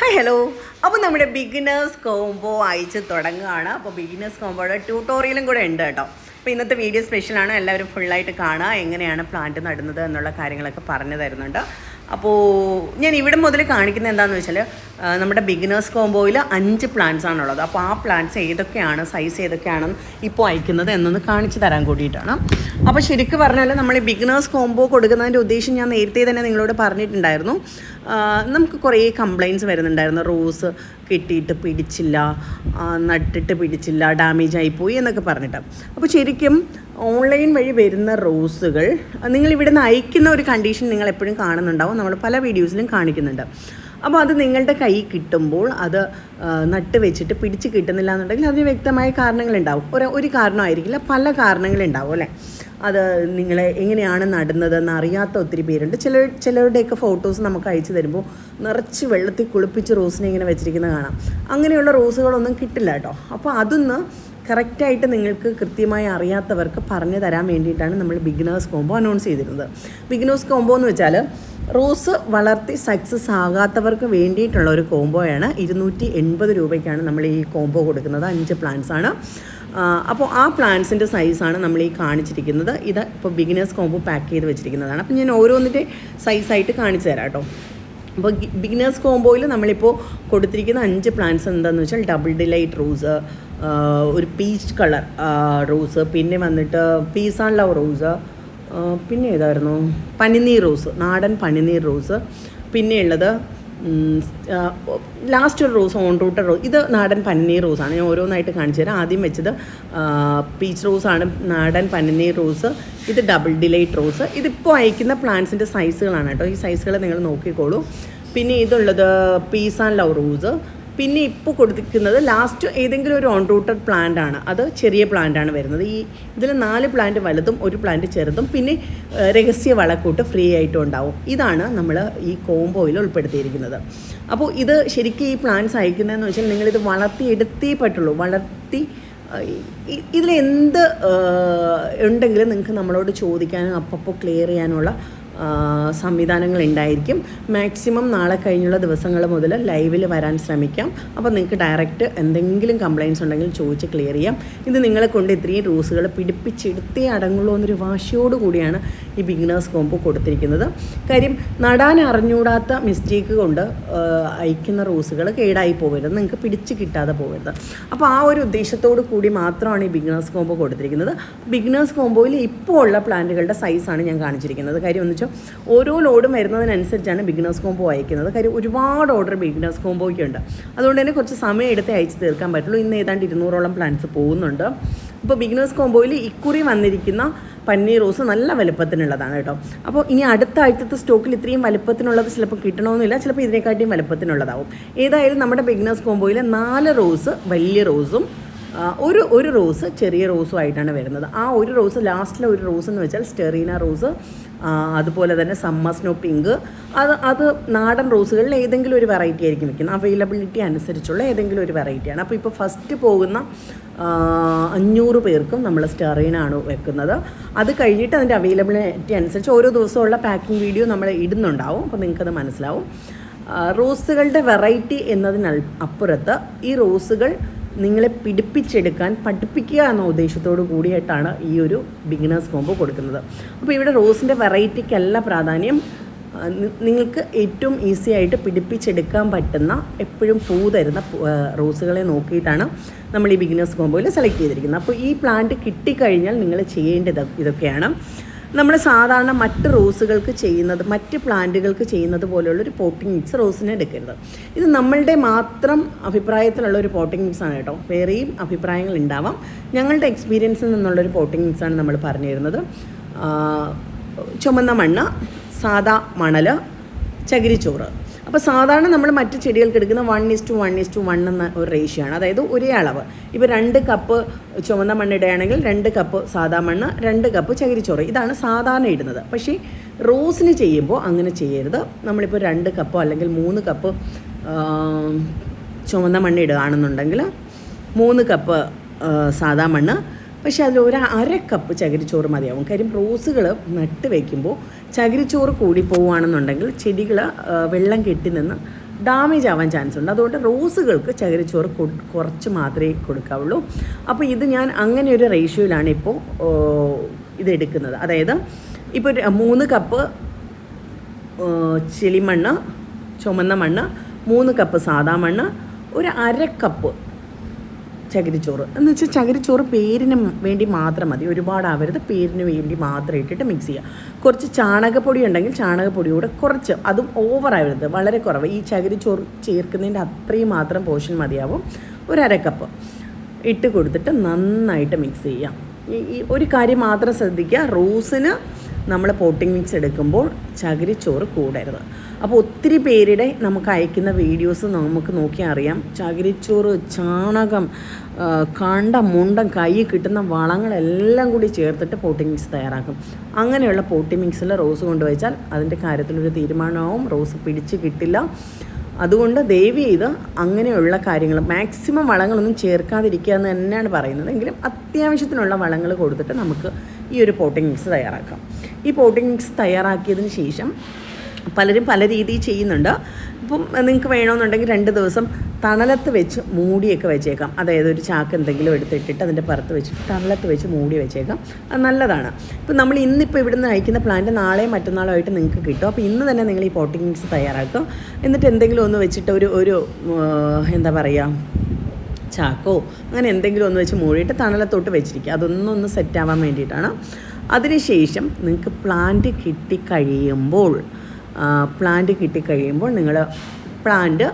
Hi hello അപ്പോൾ നമ്മുടെ beginners combo അയച്ച് തുടങ്ങുകയാണ്. അപ്പോൾ ബിഗിനേഴ്സ് കോംബോയുടെ ട്യൂട്ടോറിയലും കൂടെ ഉണ്ട് കേട്ടോ. അപ്പോൾ ഇന്നത്തെ വീഡിയോ സ്പെഷ്യലാണ് എല്ലാവരും ഫുള്ളായിട്ട് കാണുക. എങ്ങനെയാണ് പ്ലാന്റ് നടുന്നത് എന്നുള്ള കാര്യങ്ങളൊക്കെ പറഞ്ഞു തരുന്നുണ്ട്. അപ്പോൾ ഞാൻ ഇവിടെ മുതൽ കാണിക്കുന്നത് എന്താണെന്ന് വെച്ചാൽ നമ്മുടെ ബിഗിനേഴ്സ് കോംബോയിൽ അഞ്ച് പ്ലാന്റ്സ് ആണുള്ളത്. അപ്പോൾ ആ പ്ലാന്റ്സ് ഏതൊക്കെയാണ് സൈസ് ഏതൊക്കെയാണ് ഇപ്പോൾ അയക്കുന്നത് എന്നൊന്ന് കാണിച്ചു തരാൻ കൂടിയിട്ടാണ്. അപ്പോൾ ശരിക്കും പറഞ്ഞാൽ നമ്മൾ ഈ ബിഗിനേഴ്സ് കോംബോ കൊടുക്കുന്നതിന്റെ ഉദ്ദേശം ഞാൻ നേരത്തെ തന്നെ നിങ്ങളോട് പറഞ്ഞിട്ടുണ്ടായിരുന്നു. നമുക്ക് കുറേ കംപ്ലയിന്റ്സ് വരുന്നുണ്ടായിരുന്നു. റോസ് കിട്ടിയിട്ട് പിടിച്ചില്ല നട്ടിട്ട് പിടിച്ചില്ല ഡാമേജ് ആയിപ്പോയി എന്നൊക്കെ പറഞ്ഞിട്ട്. അപ്പോൾ ശരിക്കും ഓൺലൈൻ വഴി വരുന്ന റോസുകൾ നിങ്ങൾ ഇവിടെ അയക്കുന്ന ഒരു കണ്ടീഷൻ നിങ്ങൾ എപ്പോഴും കാണുന്നുണ്ടാവും. നമ്മൾ പല വീഡിയോസിലും കാണിക്കുന്നുണ്ട്. അപ്പോൾ അത് നിങ്ങളുടെ കൈ കിട്ടുമ്പോൾ അത് നട്ട് വെച്ചിട്ട് പിടിച്ച് കിട്ടുന്നില്ല എന്നുണ്ടെങ്കിൽ അതിന് വ്യക്തമായ കാരണങ്ങളുണ്ടാവും. ഒരു ഒരു കാരണമായിരിക്കില്ല പല കാരണങ്ങളുണ്ടാവും അല്ലേ? അത് നിങ്ങളെ എങ്ങനെയാണ് നടുന്നതെന്ന് അറിയാത്ത ഒത്തിരി പേരുണ്ട്. ചില ചിലരുടെയൊക്കെ ഫോട്ടോസ് നമുക്ക് അയച്ചു തരുമ്പോൾ നിറച്ച് വെള്ളത്തിൽ കുളിപ്പിച്ച് റോസിനെ ഇങ്ങനെ വെച്ചിരിക്കുന്നത് കാണാം. അങ്ങനെയുള്ള റോസുകളൊന്നും കിട്ടില്ല കേട്ടോ. അപ്പോൾ അതൊന്ന് കറക്റ്റായിട്ട് നിങ്ങൾക്ക് കൃത്യമായി അറിയാത്തവർക്ക് പറഞ്ഞു തരാൻ വേണ്ടിയിട്ടാണ് നമ്മൾ ബിഗിനേഴ്സ് കോംബോ അനൗൺസ് ചെയ്തിരുന്നത്. ബിഗിനേഴ്സ് കോംബോ എന്ന് വെച്ചാൽ റോസ് വളർത്തി സക്സസ് ആകാത്തവർക്ക് വേണ്ടിയിട്ടുള്ള ഒരു കോംബോയാണ്. ഇരുന്നൂറ്റി എൺപത് രൂപയ്ക്കാണ് നമ്മൾ ഈ കോംബോ കൊടുക്കുന്നത്. അഞ്ച് പ്ലാന്റ്സ് ആണ്. അപ്പോൾ ആ പ്ലാന്റ്സിന്റെ സൈസാണ് നമ്മൾ ഈ കാണിച്ചിരിക്കുന്നത്. ഇത് ഇപ്പോൾ ബിഗിനേഴ്സ് കോംബോ പാക്ക് ചെയ്ത് വെച്ചിരിക്കുന്നതാണ്. അപ്പോൾ ഞാൻ ഓരോന്നിന്റെ സൈസായിട്ട് കാണിച്ചു തരാം കേട്ടോ. അപ്പോൾ ബിഗിനേഴ്സ് കോംബോയിൽ നമ്മളിപ്പോൾ കൊടുത്തിരിക്കുന്ന അഞ്ച് പ്ലാന്റ്സ് എന്താണെന്ന് വെച്ചാൽ ഡബിൾ ഡിലൈറ്റ് റോസ് ഒരു പീച്ച് കളർ റോസ് പിന്നെ വന്നിട്ട് പീസ് ആൻഡ് ലവ് റോസ് പിന്നെ ഏതായിരുന്നു? പനിനീർ റോസ് നാടൻ പനിനീർ റോസ് പിന്നെയുള്ളത് ലാസ്റ്റ് ഒരു റോസ് ഓൺ റൂട്ടർ റോസ് ഇത് നാടൻ പനിനീർ റോസാണ് ഞാൻ ഓരോന്നായിട്ട് കാണിച്ചു തരാം. ആദ്യം വെച്ചത് പീച്ച് റോസാണ് നാടൻ പനിനീർ റോസ് ഇത് ഡബിൾ ഡിലൈറ്റ് റോസ് ഇതിപ്പോൾ അയക്കുന്ന പ്ലാന്റ്സിന്റെ സൈസുകളാണ് കേട്ടോ. ഈ സൈസുകൾ നിങ്ങൾ നോക്കിക്കോളൂ. പിന്നെ ഇതുള്ളത് പീസ് ആൻഡ് ലവ് റോസ് പിന്നെ ഇപ്പോൾ കൊടുത്തിരിക്കുന്നത് ലാസ്റ്റ് ഏതെങ്കിലും ഒരു ഓൺ റൂട്ടഡ് പ്ലാന്റ് ആണ്. അത് ചെറിയ പ്ലാന്റ് ആണ് വരുന്നത്. ഈ ഇതിൽ നാല് പ്ലാന്റ് വലുതും ഒരു പ്ലാന്റ് ചെറുതും. പിന്നെ രഹസ്യ വളക്കൂട്ട് ഫ്രീ ആയിട്ടും ഉണ്ടാവും. ഇതാണ് നമ്മൾ ഈ കോംബോയിൽ ഉൾപ്പെടുത്തിയിരിക്കുന്നത്. അപ്പോൾ ഇത് ശരിക്കും ഈ പ്ലാന്റ്സ് അയക്കുന്നതെന്ന് വെച്ചാൽ നിങ്ങളിത് വളർത്തിയെടുത്തേ പറ്റുള്ളൂ. വളർത്തി ഇതിലെന്ത് ഉണ്ടെങ്കിലും നിങ്ങൾക്ക് നമ്മളോട് ചോദിക്കാനും അപ്പപ്പോൾ ക്ലിയർ ചെയ്യാനുള്ള സംവിധാനങ്ങൾ ഉണ്ടായിരിക്കും മാക്സിമം നാളെ കഴിഞ്ഞുള്ള ദിവസങ്ങൾ മുതൽ ലൈവിൽ വരാൻ ശ്രമിക്കാം. അപ്പോൾ നിങ്ങൾക്ക് ഡയറക്റ്റ് എന്തെങ്കിലും കംപ്ലയിൻസ് ഉണ്ടെങ്കിൽ ചോദിച്ച് ക്ലിയർ ചെയ്യാം. ഇത് നിങ്ങളെ കൊണ്ട് ഇത്രയും റൂസുകൾ പിടിപ്പിച്ചെടുത്തേ അടങ്ങുള്ളൂ എന്നൊരു വാശിയോട് കൂടിയാണ് ഈ ബിഗിനേഴ്സ് കോമ്പ് കൊടുത്തിരിക്കുന്നത്. കാര്യം നടാൻ അറിഞ്ഞൂടാത്ത മിസ്റ്റേക്ക് കൊണ്ട് അയക്കുന്ന റൂസുകൾ കേടായി പോകരുത് നിങ്ങൾക്ക് പിടിച്ച് കിട്ടാതെ പോകരുത് അപ്പോൾ ആ ഒരു ഉദ്ദേശത്തോടു കൂടി മാത്രമാണ് ഈ ബിഗിനേഴ്സ് കോംബോ കൊടുത്തിരിക്കുന്നത്. ബിഗിനേഴ്സ് കോംബോയിൽ ഇപ്പോൾ ഉള്ള പ്ലാന്റുകളുടെ സൈസാണ് ഞാൻ കാണിച്ചിരിക്കുന്നത്. കാര്യം എന്ന് വെച്ചാൽ ഓരോ ലോഡും വരുന്നതിനനുസരിച്ചാണ് ബിഗിനേഴ്സ് കോംബോ അയക്കുന്നത്. കാര്യം ഒരുപാട് ഓർഡർ ബിഗിനേഴ്സ് കോംബോയ്ക്ക് ഉണ്ട്. അതുകൊണ്ട് തന്നെ കുറച്ച് സമയം എടുത്ത് അയച്ച് തീർക്കാൻ പറ്റുള്ളൂ. ഇന്ന് ഏതാണ്ട് ഇരുന്നൂറോളം പ്ലാൻസ് പോകുന്നുണ്ട്. ഇപ്പോൾ ബിഗിനേഴ്സ് കോംബോയിൽ ഇക്കുറി വന്നിരിക്കുന്ന പന്നീർ റോസ് നല്ല വലുപ്പത്തിനുള്ളതാണ് കേട്ടോ. അപ്പോൾ ഇനി അടുത്ത ആഴ്ചത്തെ സ്റ്റോക്കിൽ ഇത്രയും വലുപ്പത്തിനുള്ളത് ചിലപ്പോൾ കിട്ടണമെന്നില്ല. ചിലപ്പോൾ ഇതിനെക്കാട്ടിയും വലുപ്പത്തിനുള്ളതാവും. ഏതായാലും നമ്മുടെ ബിഗിനേഴ്സ് കോംബോയിൽ നാല് റോസ് വലിയ റോസും ഒരു ഒരു റോസ് ചെറിയ റോസും ആയിട്ടാണ് വരുന്നത്. ആ ഒരു റോസ് ലാസ്റ്റിലെ ഒരു റോസ് എന്ന് വെച്ചാൽ സ്റ്റെറീന റോസ് അതുപോലെ തന്നെ സമ്മർ സ്നോ പിങ്ക് അത് അത് നാടൻ റോസുകളിൽ ഏതെങ്കിലും ഒരു വെറൈറ്റി ആയിരിക്കും വെക്കുന്നത്. അവൈലബിലിറ്റി അനുസരിച്ചുള്ള ഏതെങ്കിലും ഒരു വെറൈറ്റിയാണ് അപ്പോൾ ഇപ്പോൾ ഫസ്റ്റ് പോകുന്ന അഞ്ഞൂറ് പേർക്കും നമ്മൾ സ്റ്റെറീനാണ് വെക്കുന്നത്. അത് കഴിഞ്ഞിട്ട് അതിന്റെ അവൈലബിലിറ്റി അനുസരിച്ച് ഓരോ ദിവസമുള്ള പാക്കിംഗ് വീഡിയോ നമ്മൾ ഇടുന്നുണ്ടാവും. അപ്പോൾ നിങ്ങൾക്കത് മനസ്സിലാവും. റോസുകളുടെ വെറൈറ്റി എന്നതിനപ്പുറത്ത് ഈ റോസുകൾ നിങ്ങളെ പിടിപ്പിച്ചെടുക്കാൻ പഠിപ്പിക്കുക എന്ന ഉദ്ദേശത്തോടു കൂടിയിട്ടാണ് ഈ ഒരു ബിഗിനേഴ്സ് കോംബോ കൊടുക്കുന്നത്. അപ്പോൾ ഇവിടെ റോസിന്റെ വെറൈറ്റിക്കല്ല പ്രാധാന്യം നിങ്ങൾക്ക് ഏറ്റവും ഈസി ആയിട്ട് പിടിപ്പിച്ചെടുക്കാൻ പറ്റുന്ന എപ്പോഴും പൂ തരുന്ന റോസുകളെ നോക്കിയിട്ടാണ് നമ്മൾ ഈ ബിഗിനേഴ്സ് കോമ്പോയിൽ സെലക്ട് ചെയ്തിരിക്കുന്നത്. അപ്പോൾ ഈ പ്ലാന്റ് കിട്ടിക്കഴിഞ്ഞാൽ നിങ്ങൾ ചെയ്യേണ്ടത് ഇതൊക്കെയാണ്. നമ്മൾ സാധാരണ മറ്റ് റോസുകൾക്ക് ചെയ്യുന്നത് മറ്റ് പ്ലാന്റുകൾക്ക് ചെയ്യുന്നത് പോലെയുള്ള ഒരു പോട്ടിംഗ് മിക്സ് റോസിനെ എടുക്കരുത്. ഇത് നമ്മളുടെ മാത്രം അഭിപ്രായത്തിലുള്ള ഒരു പോട്ടിംഗ് മിക്സ് ആണ് കേട്ടോ. വേറെയും അഭിപ്രായങ്ങൾ ഉണ്ടാവാം. ഞങ്ങളുടെ എക്സ്പീരിയൻസിൽ നിന്നുള്ളൊരു പോട്ടിംഗ് മിക്സ് ആണ് നമ്മൾ പറഞ്ഞു തരുന്നത്. ചുമന്ന മണ്ണ് സാദാ മണൽ ചകിരിച്ചോറ്. അപ്പോൾ സാധാരണ നമ്മൾ മറ്റ് ചെടികൾക്ക് എടുക്കുന്ന one is two one is two one എന്ന ഒരു റേഷ്യോ ആണ്. അതായത് ഒരേ അളവ്. ഇപ്പോൾ രണ്ട് കപ്പ് ചുവന്ന മണ്ണ് ഇടുകയാണെങ്കിൽ രണ്ട് കപ്പ് സാധാ മണ്ണ് രണ്ട് കപ്പ് ചകിരിച്ചോറ്. ഇതാണ് സാധാരണ ഇടുന്നത്. പക്ഷേ റോസിന് ചെയ്യുമ്പോൾ അങ്ങനെ ചെയ്യരുത്. നമ്മളിപ്പോൾ രണ്ട് കപ്പോ അല്ലെങ്കിൽ മൂന്ന് കപ്പ് ചുവന്ന മണ്ണ് ഇടുകയാണെന്നുണ്ടെങ്കിൽ മൂന്ന് കപ്പ് സാധാ മണ്ണ്. പക്ഷേ അതിൽ ഒരു അര കപ്പ് ചകിരിച്ചോറ് മതിയാവും. കാര്യം റോസുകൾ നട്ട് വയ്ക്കുമ്പോൾ ചകിരിച്ചോറ് കൂടി പോവുകയാണെന്നുണ്ടെങ്കിൽ ചെടികൾ വെള്ളം കെട്ടി നിന്ന് ഡാമേജ് ആവാൻ ചാൻസ് ഉണ്ട്. അതുകൊണ്ട് റോസുകൾക്ക് ചകിരിച്ചോറ് കുറച്ച് മാത്രമേ കൊടുക്കാവുള്ളൂ. അപ്പോൾ ഇത് ഞാൻ അങ്ങനെ ഒരു റേഷ്യോയിലാണ് ഇപ്പോൾ ഇത് എടുക്കുന്നത്. അതായത് ഇപ്പോൾ മൂന്ന് കപ്പ് ചെളിമണ്ണ് ചുമന്ന മണ്ണ് മൂന്ന് കപ്പ് സാദാ മണ്ണ് ഒരു അര കപ്പ് ചകിരിച്ചോറ്. എന്ന് വെച്ചാൽ ചകിരിച്ചോറ് പേരിന് വേണ്ടി മാത്രം മതി. ഒരുപാട് ഒരുപാടാവരുത് പേരിന് വേണ്ടി മാത്രം ഇട്ടിട്ട് മിക്സ് ചെയ്യുക കുറച്ച് ചാണകപ്പൊടി ഉണ്ടെങ്കിൽ ചാണകപ്പൊടി കൂടെ കുറച്ച് അതും ഓവർ ആവരുത്. വളരെ കുറവ്. ഈ ചകിരിച്ചോറ് ചേർക്കുന്നതിന്റെ അത്രയും മാത്രം പോഷൻ മതിയാവും. ഒരു ഇട്ട് കൊടുത്തിട്ട് നന്നായിട്ട് മിക്സ് ചെയ്യാം. ഈ ഒരു കാര്യം മാത്രം ശ്രദ്ധിക്കുക. റോസിന് നമ്മൾ പോട്ടിംഗ് മിക്സ് എടുക്കുമ്പോൾ ചകിരിച്ചോറ് കൂടരുത്. അപ്പോൾ ഒത്തിരി പേരുടെ നമുക്ക് അയക്കുന്ന വീഡിയോസ് നമുക്ക് നോക്കി അറിയാം. ചകിരിച്ചോറ് ചാണകം കണ്ട മുണ്ടം കൈ കിട്ടുന്ന വളങ്ങളെല്ലാം കൂടി ചേർത്തിട്ട് പോട്ടി മിക്സ് തയ്യാറാക്കും. അങ്ങനെയുള്ള പോട്ടി മിക്സിൽ റോസ് കൊണ്ടുവച്ചാൽ അതിന്റെ കാര്യത്തിലൊരു തീരുമാനമാവും. റോസ് പിടിച്ച് കിട്ടില്ല. അതുകൊണ്ട് ദയവ് ചെയ്ത് അങ്ങനെയുള്ള കാര്യങ്ങൾ മാക്സിമം വളങ്ങളൊന്നും ചേർക്കാതിരിക്കുക എന്ന് തന്നെയാണ് പറയുന്നത്. എങ്കിലും അത്യാവശ്യത്തിനുള്ള വളങ്ങൾ കൊടുത്തിട്ട് നമുക്ക് ഈ ഒരു പോട്ടിംഗ് മിക്സ് തയ്യാറാക്കാം. ഈ പോട്ടിംഗ് മിക്സ് തയ്യാറാക്കിയതിന് ശേഷം പലരും പല രീതിയിൽ ചെയ്യുന്നുണ്ട്. ഇപ്പം നിങ്ങൾക്ക് വേണമെന്നുണ്ടെങ്കിൽ രണ്ട് ദിവസം തണലത്ത് വെച്ച് മൂടിയൊക്കെ വെച്ചേക്കാം. അതായത് ഒരു ചാക്ക് എന്തെങ്കിലും എടുത്തിട്ടിട്ട് അതിന്റെ പുറത്ത് വെച്ചിട്ട് തണലത്ത് വെച്ച് മൂടി വെച്ചേക്കാം. അത് നല്ലതാണ്. ഇപ്പം നമ്മൾ ഇന്നിപ്പോൾ ഇവിടുന്ന് അയക്കുന്ന പ്ലാന്റ് നാളെയും മറ്റന്നാളോ ആയിട്ട് നിങ്ങൾക്ക് കിട്ടും. അപ്പോൾ ഇന്ന് തന്നെ നിങ്ങൾ ഈ പോട്ടിങ്സ് തയ്യാറാക്കും എന്നിട്ട് എന്തെങ്കിലും ഒന്ന് വെച്ചിട്ട് ഒരു ഒരു എന്താ പറയുക ചാക്കോ അങ്ങനെ എന്തെങ്കിലും ഒന്ന് വെച്ച് മൂടിയിട്ട് തണലത്തോട്ട് വെച്ചിരിക്കുക. അതൊന്നും ഒന്ന് സെറ്റാവാൻ വേണ്ടിയിട്ടാണ്. അതിനുശേഷം നിങ്ങൾക്ക് പ്ലാന്റ് കിട്ടിക്കഴിയുമ്പോൾ പ്ലാന്റ് കിട്ടിക്കഴിയുമ്പോൾ നിങ്ങൾ പ്ലാന്റ്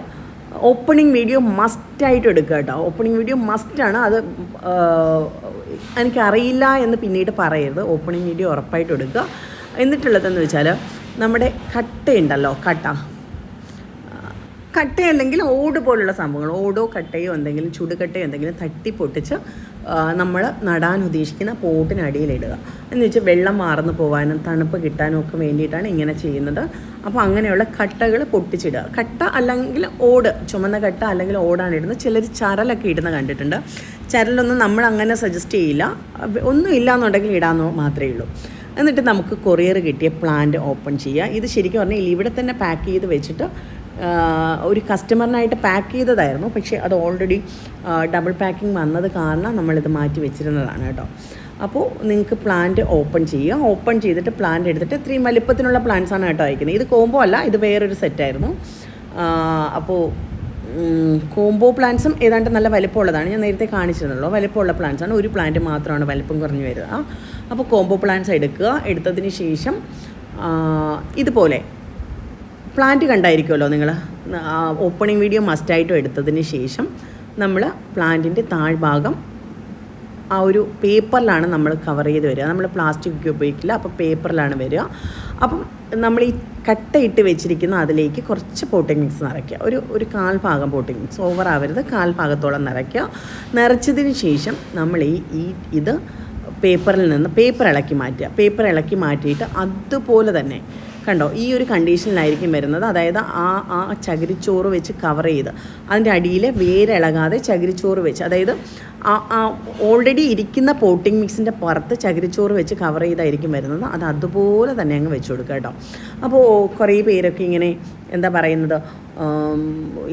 ഓപ്പണിംഗ് വീഡിയോ മസ്റ്റായിട്ട് എടുക്കുക കേട്ടോ ഓപ്പണിംഗ് വീഡിയോ മസ്റ്റാണ് അത് എനിക്കറിയില്ല എന്ന് പിന്നീട് പറയരുത്. ഓപ്പണിംഗ് വീഡിയോ ഉറപ്പായിട്ട് എടുക്കുക. എന്നിട്ടുള്ളതെന്ന് വെച്ചാൽ നമ്മുടെ കട്ടയുണ്ടല്ലോ കട്ട. കട്ട അല്ലെങ്കിൽ ഓട് പോലുള്ള സംഭവങ്ങൾ ഓടോ കട്ടയോ എന്തെങ്കിലും ചുടുകട്ടയോ എന്തെങ്കിലും തട്ടി പൊട്ടിച്ച് നമ്മൾ നടാൻ ഉദ്ദേശിക്കുന്ന പോട്ടിനടിയിലിടുക. എന്ന് വെച്ചാൽ വെള്ളം മാർന്നു പോകാനും തണുപ്പ് കിട്ടാനും ഒക്കെ വേണ്ടിയിട്ടാണ് ഇങ്ങനെ ചെയ്യുന്നത്. അപ്പോൾ അങ്ങനെയുള്ള കട്ടകൾ പൊട്ടിച്ചിടുക. കട്ട അല്ലെങ്കിൽ ഓട് ചുമന്ന കട്ട അല്ലെങ്കിൽ ഓടാണ് ഇടുന്നത്. ചിലർ ചരലൊക്കെ ഇടുന്ന കണ്ടിട്ടുണ്ട്. ചരലൊന്നും നമ്മൾ അങ്ങനെ സജസ്റ്റ് ചെയ്യില്ല. ഒന്നും ഇല്ലാന്നുണ്ടെങ്കിൽ ഇടാമെന്നോ മാത്രമേ ഉള്ളൂ. എന്നിട്ട് നമുക്ക് കൊറിയർ കിട്ടിയ പ്ലാന്റ് ഓപ്പൺ ചെയ്യുക. ഇത് ശരിക്കും പറഞ്ഞാൽ ഇവിടെ തന്നെ പാക്ക് ചെയ്ത് വെച്ചിട്ട് ഒരു കസ്റ്റമറിനായിട്ട് പാക്ക് ചെയ്തതായിരുന്നു. പക്ഷേ അത് ഓൾറെഡി ഡബിൾ പാക്കിംഗ് വന്നത് കാരണം നമ്മളിത് മാറ്റി വെച്ചിരുന്നതാണ് കേട്ടോ. അപ്പോൾ നിങ്ങൾക്ക് പ്ലാന്റ് ഓപ്പൺ ചെയ്യുക ഓപ്പൺ ചെയ്തിട്ട് പ്ലാന്റ് എടുത്തിട്ട് ഇത്രയും വലിപ്പത്തിനുള്ള പ്ലാന്റ്സാണ് കേട്ടോ അയക്കുന്നത്. ഇത് കോംബോ അല്ല ഇത് വേറൊരു സെറ്റായിരുന്നു അപ്പോൾ കോംബോ പ്ലാന്റ്സും ഏതാണ്ട് നല്ല വലിപ്പമുള്ളതാണ്. ഞാൻ നേരത്തെ കാണിച്ചിരുന്നല്ലോ വലിപ്പമുള്ള പ്ലാന്റ്സ് ആണ്. ഒരു പ്ലാന്റ് മാത്രമാണ് വലിപ്പം കുറഞ്ഞു വരിക. അപ്പോൾ കോംബോ പ്ലാന്റ്സ് എടുക്കുക. എടുത്തതിന് ശേഷം ഇതുപോലെ പ്ലാന്റ് കണ്ടായിരിക്കുമല്ലോ നിങ്ങൾ. ഓപ്പണിംഗ് വീഡിയോ മസ്റ്റായിട്ടും എടുത്തതിന് ശേഷം നമ്മൾ പ്ലാന്റിന്റെ താഴ്ഭാഗം ആ ഒരു പേപ്പറിലാണ് നമ്മൾ കവർ ചെയ്ത് വരിക. നമ്മൾ പ്ലാസ്റ്റിക് ഒക്കെ ഉപയോഗിക്കില്ല അപ്പോൾ പേപ്പറിലാണ് വരിക. അപ്പം നമ്മൾ ഈ കട്ടയിട്ട് വെച്ചിരിക്കുന്ന അതിലേക്ക് കുറച്ച് പോട്ടിംഗ് മിക്സ് നിറയ്ക്കുക. ഒരു ഒരു കാൽ ഭാഗം പോട്ടിംഗ് മിക്സ് ഓവർ ആവരുത് കാൽ ഭാഗത്തോളം നിറയ്ക്കുക. നിറച്ചതിന് ശേഷം നമ്മൾ ഈ ഈ ഇത് പേപ്പറിൽ നിന്ന് പേപ്പർ ഇളക്കി മാറ്റുക. പേപ്പർ ഇളക്കി മാറ്റിയിട്ട് അതുപോലെ തന്നെ കണ്ടോ ഈ ഒരു കണ്ടീഷനിലായിരിക്കും വരുന്നത്. അതായത് ആ ആ ചകിരിച്ചോറ് വെച്ച് കവർ ചെയ്ത് അതിന്റെ അടിയിൽ വേരിളകാതെ ചകിരിച്ചോറ് വെച്ച് അതായത് ആ ആ ഓൾറെഡി ഇരിക്കുന്ന പോട്ടിംഗ് മിക്സിന്റെ പുറത്ത് ചകിരിച്ചോറ് വെച്ച് കവർ ചെയ്തായിരിക്കും വരുന്നത്. അത് അതുപോലെ തന്നെ അങ്ങ് വെച്ച് കൊടുക്കുക കേട്ടോ. അപ്പോൾ കുറേ പേരൊക്കെ ഇങ്ങനെ എന്താ പറയുന്നത്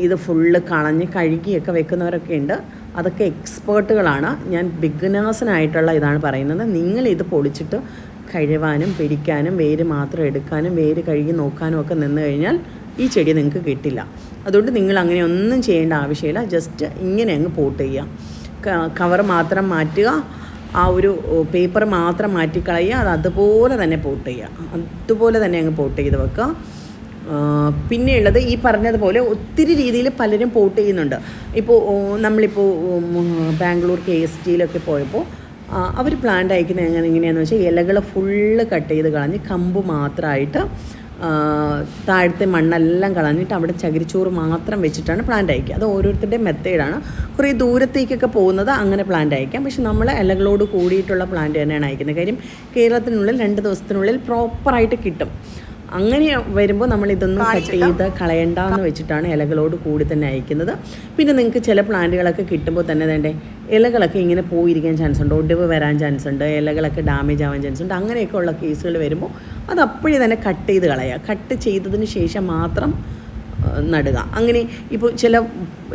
ഇത് ഫുള്ള് കളഞ്ഞ് കഴുകിയൊക്കെ വെക്കുന്നവരൊക്കെ ഉണ്ട്. അതൊക്കെ എക്സ്പേർട്ടുകളാണ് ഞാൻ ബിഗിനേഴ്സിനായിട്ടുള്ള ഇതാണ് പറയുന്നത്. നിങ്ങൾ ഇത് പൊളിച്ചിട്ട് കഴുകാനും പിടിക്കാനും വേര് മാത്രം എടുക്കാനും വേര് കഴുകി നോക്കാനും ഒക്കെ നിന്ന് കഴിഞ്ഞാൽ ഈ ചെടി നിങ്ങൾക്ക് കിട്ടില്ല. അതുകൊണ്ട് നിങ്ങൾ അങ്ങനെ ഒന്നും ചെയ്യേണ്ട ആവശ്യമില്ല. ജസ്റ്റ് ഇങ്ങനെ അങ്ങ് പോട്ട് ചെയ്യുക. കവർ മാത്രം മാറ്റുക. ആ ഒരു പേപ്പർ മാത്രം മാറ്റിക്കളയുക. അത് അതുപോലെ തന്നെ പോട്ട് ചെയ്യുക. അതുപോലെ തന്നെ അങ്ങ് പോട്ട് ചെയ്ത് വെക്കുക. പിന്നെയുള്ളത് ഈ പറഞ്ഞതുപോലെ ഒത്തിരി രീതിയിൽ പലരും പോട്ട് ചെയ്യുന്നുണ്ട്. ഇപ്പോൾ നമ്മളിപ്പോൾ ബാംഗ്ലൂർ കെ എസ് ടിയിലൊക്കെ പോയപ്പോൾ അവർ പ്ലാന്റ് അയക്കുന്നത് എങ്ങനെ എങ്ങനെയാണെന്ന് വെച്ചാൽ ഇലകൾ ഫുള്ള് കട്ട് ചെയ്ത് കളഞ്ഞ് കമ്പ് മാത്രമായിട്ട് താഴ്ത്തെ മണ്ണെല്ലാം കളഞ്ഞിട്ട് അവിടെ ചകിരിച്ചോറ് മാത്രം വെച്ചിട്ടാണ് പ്ലാന്റ് അയക്കുക. അത് ഓരോരുത്തരുടെയും മെത്തേഡാണ് കുറേ ദൂരത്തേക്കൊക്കെ പോകുന്നത് അങ്ങനെ പ്ലാന്റ് അയക്കാം. പക്ഷെ നമ്മൾ ഇലകളോട് കൂടിയിട്ടുള്ള പ്ലാന്റ് തന്നെയാണ് അയക്കുന്നത്. കാര്യം കേരളത്തിനുള്ളിൽ രണ്ട് ദിവസത്തിനുള്ളിൽ പ്രോപ്പറായിട്ട് കിട്ടും. അങ്ങനെ വരുമ്പോൾ നമ്മൾ ഇതൊന്നും കട്ട് ചെയ്ത് കളയണ്ടെന്ന് വെച്ചിട്ടാണ് ഇലകളോട് കൂടി തന്നെ അയക്കുന്നത്. പിന്നെ നിങ്ങൾക്ക് ചില പ്ലാന്റുകളൊക്കെ കിട്ടുമ്പോൾ തന്നെ വേണ്ടേ ഇലകളൊക്കെ ഇങ്ങനെ പോയിരിക്കാൻ ചാൻസ് ഉണ്ട് ഒടിവ് വരാൻ ചാൻസ് ഉണ്ട് ഇലകളൊക്കെ ഡാമേജ് ആവാൻ ചാൻസ് ഉണ്ട് അങ്ങനെയൊക്കെ ഉള്ള കേസുകൾ വരുമ്പോൾ അത് അപ്പോഴേ തന്നെ കട്ട് ചെയ്ത് കളയുക കട്ട് ചെയ്തതിന് ശേഷം മാത്രം നടുക. അങ്ങനെ ഇപ്പോൾ ചില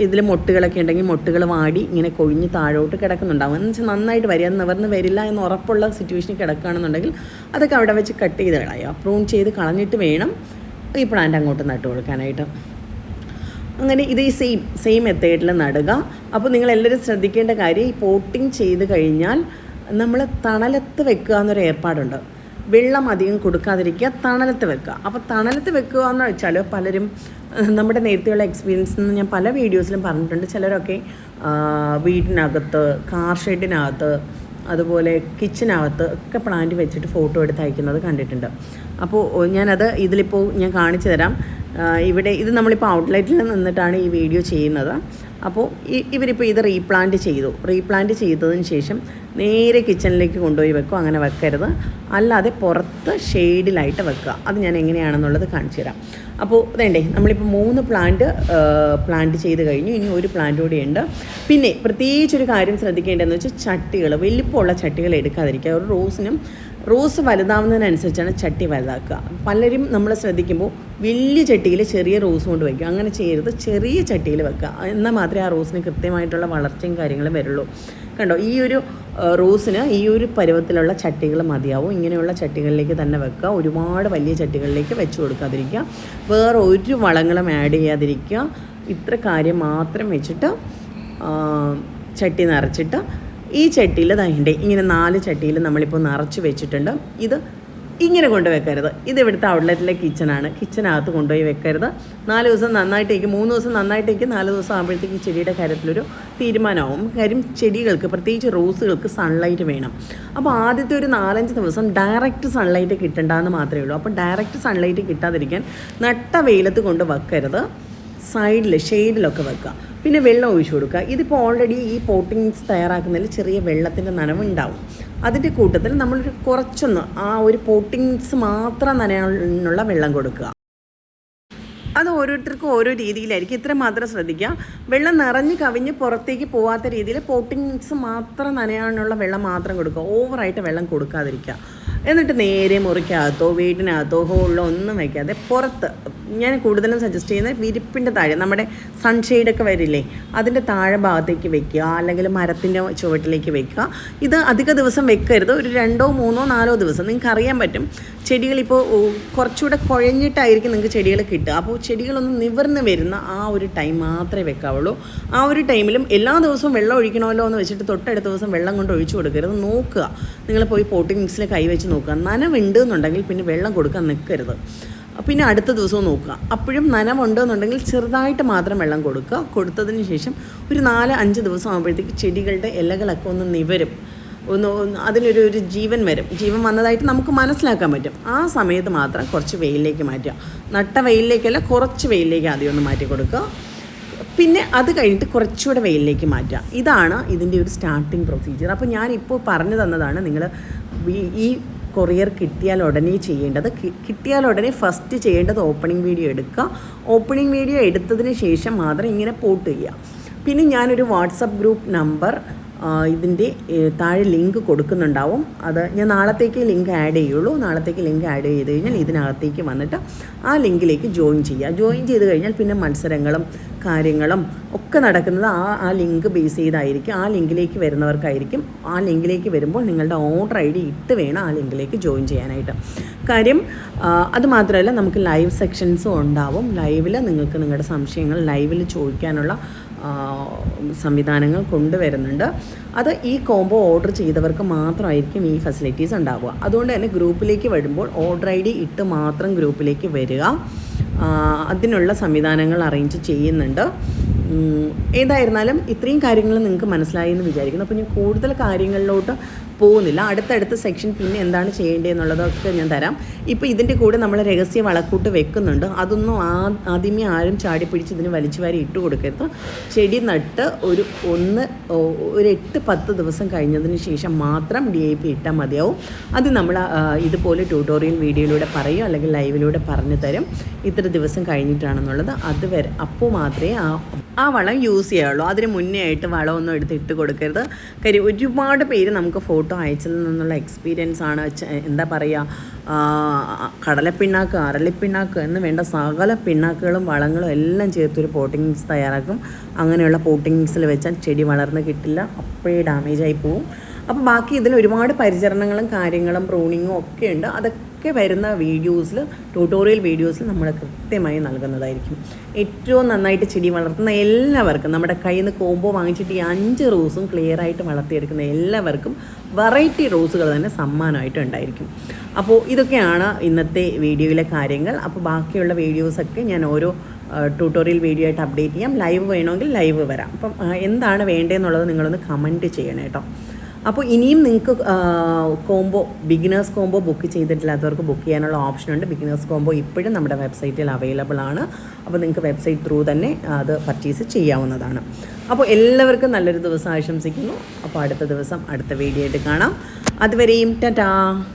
ഇതിൽ മൊട്ടുകളൊക്കെ ഉണ്ടെങ്കിൽ മൊട്ടുകൾ വാടി ഇങ്ങനെ കൊഴിഞ്ഞ് താഴോട്ട് കിടക്കുന്നുണ്ടാവും. എന്ന് വെച്ചാൽ നന്നായിട്ട് വരിക. നിവർന്ന് വരില്ല എന്ന് ഉറപ്പുള്ള സിറ്റുവേഷനിൽ കിടക്കുകയാണെന്നുണ്ടെങ്കിൽ അതൊക്കെ അവിടെ വെച്ച് കട്ട് ചെയ്ത് കളയുക. പ്രൂൺ ചെയ്ത് കളഞ്ഞിട്ട് വേണം ഈ പ്ലാന്റ് അങ്ങോട്ട് നട്ടു കൊടുക്കാനായിട്ട്. അങ്ങനെ ഇത് ഈ സെയിം സെയിം മെത്തേഡിൽ നടുക. അപ്പോൾ നിങ്ങൾ എല്ലാവരും ശ്രദ്ധിക്കേണ്ട കാര്യം ഈ പോട്ടിങ് ചെയ്ത് കഴിഞ്ഞാൽ നമ്മൾ തണലത്ത് വെക്കുക എന്നൊരു ഏർപ്പാടുണ്ട്. വെള്ളം അധികം കൊടുക്കാതിരിക്കുക തണലത്ത് വെക്കുക. അപ്പോൾ തണലത്ത് വെക്കുക എന്ന് വെച്ചാൽ പലരും നമ്മുടെ നേരത്തെയുള്ള എക്സ്പീരിയൻസ് നിന്ന് ഞാൻ പല വീഡിയോസിലും പറഞ്ഞിട്ടുണ്ട്. ചിലരൊക്കെ വീടിനകത്ത് കാർ ഷെഡിനകത്ത് അതുപോലെ കിച്ചനകത്ത് ഒക്കെ പ്ലാന്റ് വെച്ചിട്ട് ഫോട്ടോ എടുത്ത് അയക്കുന്നത് കണ്ടിട്ടുണ്ട്. അപ്പോൾ ഞാനത് ഇതിലിപ്പോൾ ഞാൻ കാണിച്ചു തരാം. ഇവിടെ ഇത് നമ്മളിപ്പോൾ ഔട്ട്ലെറ്റിൽ നിന്നിട്ടാണ് ഈ വീഡിയോ ചെയ്യുന്നത്. അപ്പോൾ ഇവരിപ്പോൾ ഇത് റീപ്ലാന്റ് ചെയ്തു. റീപ്ലാന്റ് ചെയ്തതിന് ശേഷം നേരെ കിച്ചണിലേക്ക് കൊണ്ടുപോയി വെക്കും. അങ്ങനെ വെക്കരുത്. അല്ലാതെ പുറത്ത് ഷെയ്ഡിലായിട്ട് വെക്കുക. അത് ഞാൻ എങ്ങനെയാണെന്നുള്ളത് കാണിച്ചു തരാം. അപ്പോൾ വേണ്ടേ നമ്മളിപ്പോൾ മൂന്ന് പ്ലാന്റ് പ്ലാന്റ് ചെയ്ത് കഴിഞ്ഞു. ഇനി ഒരു പ്ലാന്റ് ഉണ്ട് പിന്നെ പ്രത്യേകിച്ച് ഒരു കാര്യം ശ്രദ്ധിക്കേണ്ടതെന്ന് വെച്ചാൽ ചട്ടികൾ വലിപ്പമുള്ള ചട്ടികൾ എടുക്കാതിരിക്കുക. ഒരു റോസിനും റോസ് വലുതാവുന്നതിനനുസരിച്ചാണ് ചട്ടി വലുതാക്കുക. പലരും നമ്മൾ ശ്രദ്ധിക്കുമ്പോൾ വലിയ ചട്ടിയിൽ ചെറിയ റോസ് കൊണ്ട് വയ്ക്കും. അങ്ങനെ ചെയ്യരുത്. ചെറിയ ചട്ടിയിൽ വെക്കുക. എന്നാൽ മാത്രമേ ആ റോസിന് കൃത്യമായിട്ടുള്ള വളർച്ചയും കാര്യങ്ങളും വരുള്ളൂ. കണ്ടോ? ഈ ഒരു റോസിന് ഈ ഒരു പരുവത്തിലുള്ള ചട്ടികൾ മതിയാവും. ഇങ്ങനെയുള്ള ചട്ടികളിലേക്ക് തന്നെ വെക്കുക. ഒരുപാട് വലിയ ചട്ടികളിലേക്ക് വെച്ച് കൊടുക്കാതിരിക്കുക. വേറെ ഒരു വളങ്ങളും ആഡ് ചെയ്യാതിരിക്കുക. ഇത്ര കാര്യം മാത്രം വെച്ചിട്ട് ചട്ടി നിറച്ചിട്ട് ഈ ചട്ടിയിൽ തൈന്റെ ഇങ്ങനെ നാല് ചട്ടിയിൽ നമ്മളിപ്പോൾ നിറച്ച് വെച്ചിട്ടുണ്ട്. ഇത് ഇങ്ങനെ കൊണ്ട് വെക്കരുത്. ഇത് ഇവിടുത്തെ ഔട്ട്ലെറ്റിലെ കിച്ചണാണ് കിച്ചനകത്ത് കൊണ്ടുപോയി വെക്കരുത്. നാല് ദിവസം നന്നായിട്ടേക്ക് മൂന്ന് ദിവസം നന്നായിട്ടേക്ക് നാല് ദിവസം ആകുമ്പോഴത്തേക്ക് ചെടിയുടെ കാര്യത്തിലൊരു തീരുമാനമാവും. കാര്യം ചെടികൾക്ക് പ്രത്യേകിച്ച് റോസുകൾക്ക് സൺലൈറ്റ് വേണം. അപ്പോൾ ആദ്യത്തെ ഒരു നാലഞ്ച് ദിവസം ഡയറക്റ്റ് സൺലൈറ്റ് കിട്ടണ്ടെന്ന് മാത്രമേ ഉള്ളൂ. അപ്പോൾ ഡയറക്റ്റ് സൺലൈറ്റ് കിട്ടാതിരിക്കാൻ നട്ട വെയിലത്ത് കൊണ്ട് വെക്കരുത്. സൈഡിൽ ഷെയ്ഡിലൊക്കെ വെക്കുക. പിന്നെ വെള്ളം ഒഴിച്ചു കൊടുക്കുക. ഇതിപ്പോൾ ഓൾറെഡി ഈ പോട്ടിങ്സ് തയ്യാറാക്കുന്നതിൽ ചെറിയ വെള്ളത്തിന്റെ നനവുണ്ടാവും. അതിന്റെ കൂട്ടത്തിൽ നമ്മളൊരു കുറച്ചൊന്ന് ആ ഒരു പോട്ടിങ്സ് മാത്രം നനയാനുള്ള വെള്ളം കൊടുക്കുക. അത് ഓരോരുത്തർക്കും ഓരോ രീതിയിലായിരിക്കും. ഇത്ര മാത്രം ശ്രദ്ധിക്കുക. വെള്ളം നിറഞ്ഞ് കവിഞ്ഞ് പുറത്തേക്ക് പോവാത്ത രീതിയിൽ പോട്ടിങ്സ് മാത്രം നനയാനുള്ള വെള്ളം മാത്രം കൊടുക്കുക. ഓവറായിട്ട് വെള്ളം കൊടുക്കാതിരിക്കുക. എന്നിട്ട് നേരെ മുറിക്കകത്തോ വീടിനകത്തോ ഹോളിലോ ഒന്നും വയ്ക്കാതെ പുറത്ത്. ഞാൻ കൂടുതലും സജസ്റ്റ് ചെയ്യുന്നത് വിരിപ്പിന്റെ താഴെ നമ്മുടെ സൺഷെയ്ഡൊക്കെ വരില്ലേ അതിന്റെ താഴെ ഭാഗത്തേക്ക് വെക്കുക അല്ലെങ്കിൽ മരത്തിന്റെ ചുവട്ടിലേക്ക് വെക്കുക. ഇത് അധിക ദിവസം വെക്കരുത്. ഒരു രണ്ടോ മൂന്നോ നാലോ ദിവസം. നിങ്ങൾക്ക് അറിയാൻ പറ്റും ചെടികളിപ്പോൾ കുറച്ചുകൂടെ കുഴഞ്ഞിട്ടായിരിക്കും നിങ്ങൾക്ക് ചെടികൾ കിട്ടുക. അപ്പോൾ ചെടികളൊന്ന് നിവർന്ന് വരുന്ന ആ ഒരു ടൈം മാത്രമേ വെക്കാവുള്ളൂ. ആ ഒരു ടൈമിലും എല്ലാ ദിവസവും വെള്ളം ഒഴിക്കണമല്ലോ എന്ന് വെച്ചിട്ട് തൊട്ടടുത്ത ദിവസം വെള്ളം കൊണ്ട് ഒഴിച്ചു കൊടുക്കരുത്. നോക്കുക. നിങ്ങൾ പോയി പോട്ടിംഗ് മിക്സിൽ കൈവച്ച് നോക്കുക. നനവുണ്ട് എന്നുണ്ടെങ്കിൽ പിന്നെ വെള്ളം കൊടുക്കാൻ നിൽക്കരുത്. പിന്നെ അടുത്ത ദിവസവും നോക്കുക. അപ്പോഴും നനവുണ്ട് എന്നുണ്ടെങ്കിൽ ചെറുതായിട്ട് മാത്രം വെള്ളം കൊടുക്കുക. കൊടുത്തതിന് ശേഷം ഒരു നാല് അഞ്ച് ദിവസം ആകുമ്പോഴത്തേക്ക് ചെടികളുടെ ഇലകളൊക്കെ ഒന്ന് നിവരും. ഒന്ന് അതിനൊരു ഒരു ജീവൻ വരും. ജീവൻ വന്നതായിട്ട് നമുക്ക് മനസ്സിലാക്കാൻ പറ്റും. ആ സമയത്ത് മാത്രം കുറച്ച് വെയിലിലേക്ക് മാറ്റുക. നട്ട വെയിലിലേക്കല്ല കുറച്ച് വെയിലിലേക്ക് ആദ്യം ഒന്ന് മാറ്റി കൊടുക്കുക. പിന്നെ അത് കഴിഞ്ഞിട്ട് കുറച്ചുകൂടെ വെയിലിലേക്ക് മാറ്റുക. ഇതാണ് ഇതിന്റെ ഒരു സ്റ്റാർട്ടിങ് പ്രൊസീജിയർ അപ്പോൾ ഞാൻ ഇപ്പോൾ പറഞ്ഞു തന്നതാണ് നിങ്ങൾ ഈ കൊറിയർ കിട്ടിയാൽ ഉടനെ ചെയ്യേണ്ടത് കിട്ടിയാൽ ഉടനെ ഫസ്റ്റ് ചെയ്യേണ്ടത് ഓപ്പണിംഗ് വീഡിയോ എടുക്കുക. ഓപ്പണിംഗ് വീഡിയോ എടുത്തതിന് ശേഷം മാത്രം ഇങ്ങനെ പോട്ട് ചെയ്യുക. പിന്നെ ഞാനൊരു വാട്സപ്പ് ഗ്രൂപ്പ് നമ്പർ ഇതിന്റെ താഴെ ലിങ്ക് കൊടുക്കുന്നുണ്ടാവും. അത് ഞാൻ നാളത്തേക്ക് ലിങ്ക് ആഡ് ചെയ്യുള്ളൂ. നാളത്തേക്ക് ലിങ്ക് ആഡ് ചെയ്ത് കഴിഞ്ഞാൽ ഇതിനകത്തേക്ക് വന്നിട്ട് ആ ലിങ്കിലേക്ക് ജോയിൻ ചെയ്യുക ജോയിൻ ചെയ്ത് കഴിഞ്ഞാൽ പിന്നെ മത്സരങ്ങളും കാര്യങ്ങളും ഒക്കെ നടക്കുന്നത് ആ ആ ലിങ്ക് ബേസ് ചെയ്തായിരിക്കും. ആ ലിങ്കിലേക്ക് വരുന്നവർക്കായിരിക്കും. ആ ലിങ്കിലേക്ക് വരുമ്പോൾ നിങ്ങളുടെ ഓർഡർ ഐ ഡി ഇട്ട് വേണം ആ ലിങ്കിലേക്ക് ജോയിൻ ചെയ്യാനായിട്ട്. കാര്യം അതുമാത്രമല്ല നമുക്ക് ലൈവ് സെക്ഷൻസും ഉണ്ടാവും. ലൈവിൽ നിങ്ങൾക്ക് നിങ്ങളുടെ സംശയങ്ങൾ ലൈവിൽ ചോദിക്കാനുള്ള സംവിധാനങ്ങൾ കൊണ്ടുവരുന്നുണ്ട്. അത് ഈ കോംബോ ഓർഡർ ചെയ്തവർക്ക് മാത്രമായിരിക്കും ഈ ഫെസിലിറ്റീസ് ഉണ്ടാവുക. അതുകൊണ്ട് തന്നെ ഗ്രൂപ്പിലേക്ക് വരുമ്പോൾ ഓർഡർ ഐ ഡി ഇട്ട് മാത്രം ഗ്രൂപ്പിലേക്ക് വരിക. അതിനുള്ള സംവിധാനങ്ങൾ അറേഞ്ച് ചെയ്യുന്നുണ്ട്. ഏതായിരുന്നാലും ഇത്രയും കാര്യങ്ങൾ നിങ്ങൾക്ക് മനസ്സിലായി എന്ന് വിചാരിക്കുന്നു. അപ്പോൾ ഞാൻ കൂടുതൽ കാര്യങ്ങളിലോട്ട് പോകുന്നില്ല. അടുത്തടുത്ത സെക്ഷൻ പിന്നെ എന്താണ് ചെയ്യേണ്ടതെന്നുള്ളതൊക്കെ ഞാൻ തരാം. ഇപ്പോൾ ഇതിന്റെ കൂടെ നമ്മൾ രഹസ്യ വളക്കൂട്ട് വെക്കുന്നുണ്ട്. അതൊന്നും ആ ആദ്യമേ ആരും ചാടി പിടിച്ച് ഇതിന് വലിച്ചു വാരി ഇട്ട് കൊടുക്കരുത്. ചെടി നട്ട് ഒരു ഒന്ന് ഒരു എട്ട് പത്ത് ദിവസം കഴിഞ്ഞതിന് ശേഷം മാത്രം ഡി ഐ പി ഇട്ടാൽ മതിയാവും. അത് നമ്മൾ ഇതുപോലെ ട്യൂട്ടോറിയൽ വീഡിയോയിലൂടെ പറയും? അല്ലെങ്കിൽ ലൈവിലൂടെ പറഞ്ഞു തരും. ഇത്ര ദിവസം കഴിഞ്ഞിട്ടാണെന്നുള്ളത്. അതുവരെ അപ്പോൾ മാത്രമേ ആ ആ വളം യൂസ് ചെയ്യുള്ളൂ അതിന് മുന്നേ ആയിട്ട് വളമൊന്നും എടുത്ത് ഇട്ട് കൊടുക്കരുത്. കാര്യം ഒരുപാട് പേര് നമുക്ക് ഫോട്ടോ അയച്ചതിൽ നിന്നുള്ള എക്സ്പീരിയൻസ് ആണ്. എന്താ പറയുക കടലപ്പിണ്ണാക്ക് അരളിപ്പിണ്ണാക്ക് എന്ന് വേണ്ട സകല പിണ്ണാക്കുകളും വളങ്ങളും എല്ലാം ചേർത്തൊരു പോട്ടിങ്സ് തയ്യാറാക്കും. അങ്ങനെയുള്ള പോട്ടിങ്സിൽ വെച്ചാൽ ചെടി വളർന്ന് കിട്ടില്ല. അപ്പോഴേ ഡാമേജ് ആയി പോവും. അപ്പോൾ ബാക്കി ഇതിൽ ഒരുപാട് പരിചരണങ്ങളും കാര്യങ്ങളും പ്രൂണിങ്ങും ഒക്കെ ഉണ്ട്. അതൊക്കെ വരുന്ന വീഡിയോസിൽ ട്യൂട്ടോറിയൽ വീഡിയോസിൽ നമ്മൾ കൃത്യമായി നൽകുന്നതായിരിക്കും. ഏറ്റവും നന്നായിട്ട് ചെടി വളർത്തുന്ന എല്ലാവർക്കും നമ്മുടെ കയ്യിൽ നിന്ന് കോമ്പോ വാങ്ങിച്ചിട്ട് ഈ അഞ്ച് റോസും ക്ലിയർ ആയിട്ട് വളർത്തിയെടുക്കുന്ന എല്ലാവർക്കും വെറൈറ്റി റോസുകൾ തന്നെ സമ്മാനമായിട്ട് ഉണ്ടായിരിക്കും. അപ്പോൾ ഇതൊക്കെയാണ് ഇന്നത്തെ വീഡിയോയിലെ കാര്യങ്ങൾ. അപ്പോൾ ബാക്കിയുള്ള വീഡിയോസൊക്കെ ഞാൻ ഓരോ ട്യൂട്ടോറിയൽ വീഡിയോ ആയിട്ട് അപ്ഡേറ്റ് ചെയ്യാം. ലൈവ് വേണമെങ്കിൽ ലൈവ് വരാം. അപ്പം എന്താണ് വേണ്ടതെന്നുള്ളത് നിങ്ങളൊന്ന് കമന്റ് ചെയ്യണം കേട്ടോ അപ്പോൾ ഇനിയും നിങ്ങൾക്ക് കോംബോ ബിഗിനേഴ്സ് കോംബോ ബുക്ക് ചെയ്തിട്ടില്ലാത്തവർക്ക് ബുക്ക് ചെയ്യാനുള്ള ഓപ്ഷൻ ഉണ്ട്. ബിഗിനേഴ്സ് കോംബോ ഇപ്പോഴും നമ്മുടെ വെബ്സൈറ്റിൽ അവൈലബിൾ ആണ്. അപ്പോൾ നിങ്ങൾക്ക് വെബ്സൈറ്റ് ത്രൂ തന്നെ അത് പർച്ചേസ് ചെയ്യാവുന്നതാണ്. അപ്പോൾ എല്ലാവർക്കും നല്ലൊരു ദിവസം ആശംസിക്കുന്നു. അപ്പോൾ അടുത്ത ദിവസം അടുത്ത വീഡിയോ ആയിട്ട് കാണാം. അതുവരെയും ടാറ്റാ.